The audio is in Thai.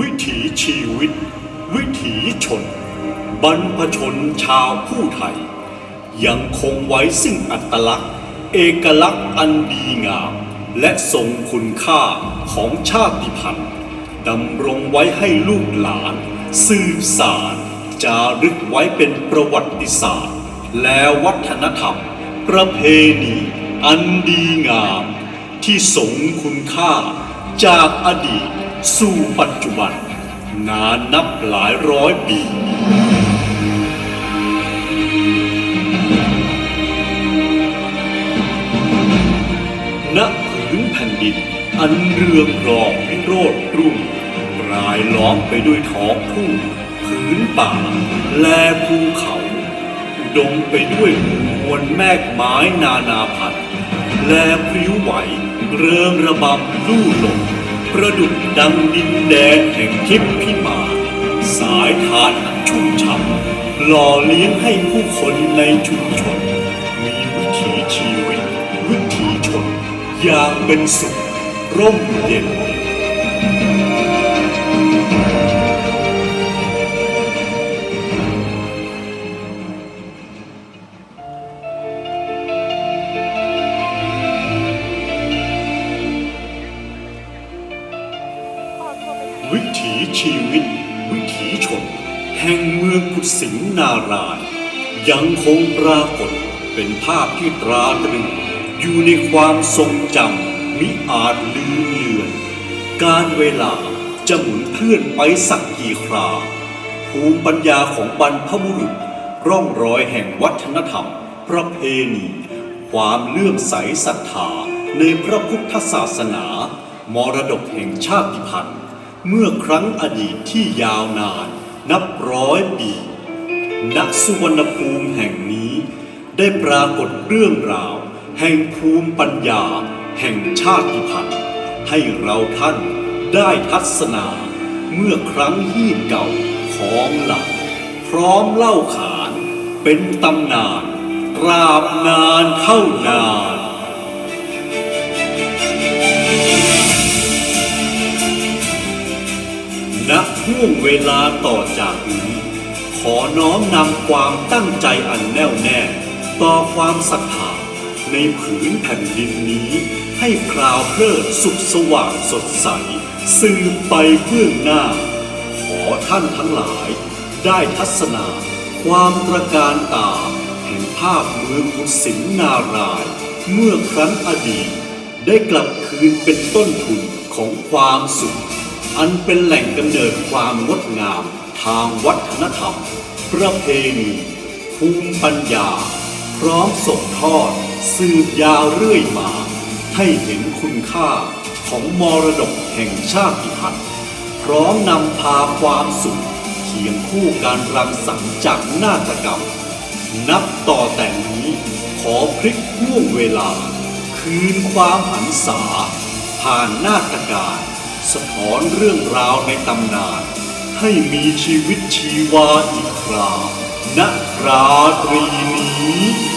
วิถีชีวิต วิถีชน บรรพชนชาวผู้ไทย ยังคงไว้ซึ่งอัตลักษณ์ เอกลักษณ์อันดีงาม และทรงคุณค่าของชาติพันธุ์ดำรงไว้ให้ลูกหลาน สืบสารจารึกไว้เป็นประวัติศาสตร์ และวัฒนธรรม ประเพณี อันดีงาม ที่สงคุณค่า จากอดีตสู่ปัจจุบัน นานนับหลายร้อยปีณผืนแผ่นดินอันเรืองรองวิโรจน์รุ่งรายล้อมไปด้วยท้องทุ่งผืนป่า และภูเขาดมไปด้วยหมู่มวลแมกไม้นานาพันธุ แลพริ้วไหว เริ่มระบำลู่ลมประดุจดังดินแดนแห่งทิพย์พิมานสายทานอันชุ่มฉ่ำหล่อเลี้ยงให้ผู้คนในชุมชน มีวิถีชีวิต วิถีชน อย่างเป็นสุขร่มเย็น ถีชีวิต วิถีชน แห่งเมืองกุสิงนารายณ์ยังคงปรากฏเป็นภาพที่ตราตรึง อยู่ในความทรงจำมิอาจลืมเลือน การเวลาจะหมุนเคลื่อนไปสักกี่ครา ภูมิปัญญาของบรรพบุรุษ ร่องรอยแห่งวัฒนธรรม ประเพณี ความเลื่อมใสศรัทธาในพระพุทธศาสนา มรดกแห่งชาติพันธุ์ เมื่อครั้งอดีตที่ยาวนานนับร้อยปี ณ สุวรรณภูมิแห่งนี้ ได้ปรากฏเรื่องราว แห่งภูมิปัญญา แห่งชาติพันธุ์ให้เราท่านได้ทัศนา เมื่อครั้งฮีบเก่าของหลังพร้อมเล่าขานเป็นตำนานตราบนานเท่านาน วงเวลาต่อจากนี้ ขอน้อมนำความตั้งใจอันแน่วแน่ ต่อความศรัทธาในผืนแผ่นดินนี้ ให้พราวเพลิดสุขสว่างสดใสสืบไปเบื้องหน้า ขอท่านทั้งหลาย ได้ทัศนา ความตระการตา แห่งภาพเมืองกุสินนาราย เมื่อครั้งอดีต ได้กลับคืนเป็นต้นทุนของความสุข อันเป็นแหล่งกำเนิดความงดงามทางวัฒนธรรม ประเพณีภูมิปัญญา พร้อมส่งทอด สืบยาวเรื่อยมา ให้เห็นคุณค่าของมรดกแห่งชาติพันธุ์พร้อมนำพาความสุขเคียงคู่การรังสรรค์จากนาฏกรรม นับต่อแต่นี้ขอพลิกห่วงเวลา คืนความหันษาผ่านนาฏการ สะท้อนเรื่องราวในตำนาน ให้มีชีวิตชีวาอีกคราณราตรีนี้